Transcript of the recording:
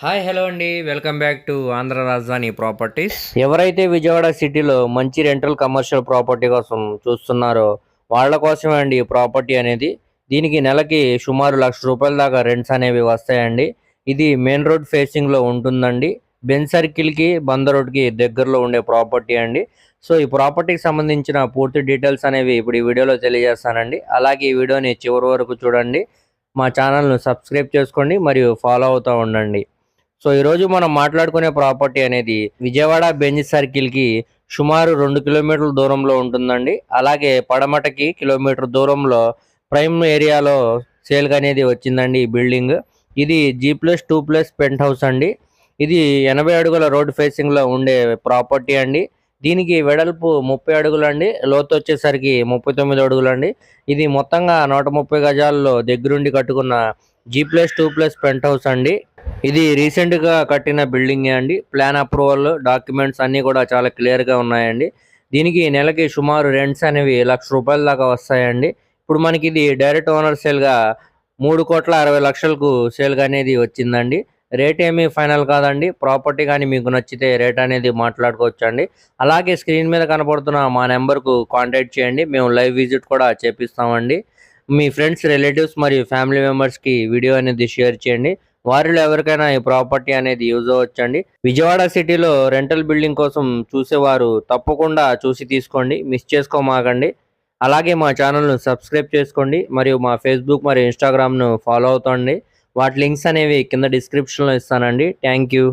Hi hello అండి. Welcome back to Andhra Rajdhani properties. ఎవరైతే విజయవాడ సిటీలో మంచి రెంటల్ కమర్షియల్ ప్రాపర్టీ కోసం చూస్తున్నారో వాళ్ళ కోసమే అండి ఈ ప్రాపర్టీ అనేది. దీనికి నెలకి సుమారు లక్ష రూపాయల దాకా రెంట్స్ అనేవి వస్తాయండి. ఇది మెయిన్ రోడ్ ఫేసింగ్లో ఉంటుందండి. బెన్ సర్కిల్కి బంద రోడ్కి దగ్గరలో ఉండే ప్రాపర్టీ అండి. సో ఈ ప్రాపర్టీకి సంబంధించిన పూర్తి డీటెయిల్స్ అనేవి ఇప్పుడు ఈ వీడియోలో తెలియజేస్తానండి. అలాగే ఈ వీడియోని చివరి వరకు చూడండి. మా ఛానల్ను సబ్స్క్రైబ్ చేసుకోండి మరియు ఫాలో అవుతూ ఉండండి. సో ఈరోజు మనం మాట్లాడుకునే ప్రాపర్టీ అనేది విజయవాడ బెంజ్ సర్కిల్కి సుమారు రెండు కిలోమీటర్ల దూరంలో ఉంటుందండి. అలాగే పడమటకి కిలోమీటర్ దూరంలో ప్రైమ్ ఏరియాలో సేల్ అనేది వచ్చిందండి ఈ బిల్డింగ్. ఇది G plus two plus penthouse అండి. ఇది ఎనభై అడుగుల రోడ్ ఫేసింగ్లో ఉండే ప్రాపర్టీ అండి. దీనికి వెడల్పు ముప్పై అడుగులండి. లోతు వచ్చేసరికి ముప్పై తొమ్మిది అడుగులండి. ఇది మొత్తంగా నూట ముప్పై గజాల్లో దగ్గరుండి కట్టుకున్న G plus two plus penthouse అండి. ఇది రీసెంట్గా కట్టిన బిల్డింగ్ అండి. ప్లాన్ అప్రూవల్ డాక్యుమెంట్స్ అన్నీ కూడా చాలా క్లియర్గా ఉన్నాయండి. దీనికి నెలకి సుమారు రెంట్స్ అనేవి లక్ష రూపాయల దాకా వస్తాయండి. ఇప్పుడు మనకి ఇది డైరెక్ట్ ఓనర్ సేల్గా మూడు కోట్ల అరవై లక్షలకు సేల్గా అనేది వచ్చిందండి. రేట్ ఏమీ ఫైనల్ కాదండి. ప్రాపర్టీ కానీ మీకు నచ్చితే రేట్ అనేది మాట్లాడుకోవచ్చు అండి అలాగే స్క్రీన్ మీద కనపడుతున్న మా నెంబర్కు కాంటాక్ట్ చేయండి. మేము లైవ్ విజిట్ కూడా చేపిస్తామండి. మీ ఫ్రెండ్స్ రిలేటివ్స్ మరియు ఫ్యామిలీ మెంబర్స్కి వీడియో అనేది షేర్ చేయండి. వారిలో ఎవరికైనా ఈ ప్రాపర్టీ అనేది యూజ్ అవ్వచ్చండి. విజయవాడ సిటీలో రెంటల్ బిల్డింగ్ కోసం చూసేవారు తప్పకుండా చూసి తీసుకోండి. మిస్ చేసుకోమాకండి. అలాగే మా ఛానల్ను సబ్స్క్రైబ్ చేసుకోండి. మరియు మా ఫేస్బుక్ మరియు ఇన్స్టాగ్రామ్ను ఫాలో అవుతండి. వాటి లింక్స్ అనేవి కింద డిస్క్రిప్షన్లో ఇస్తానండి. Thank you.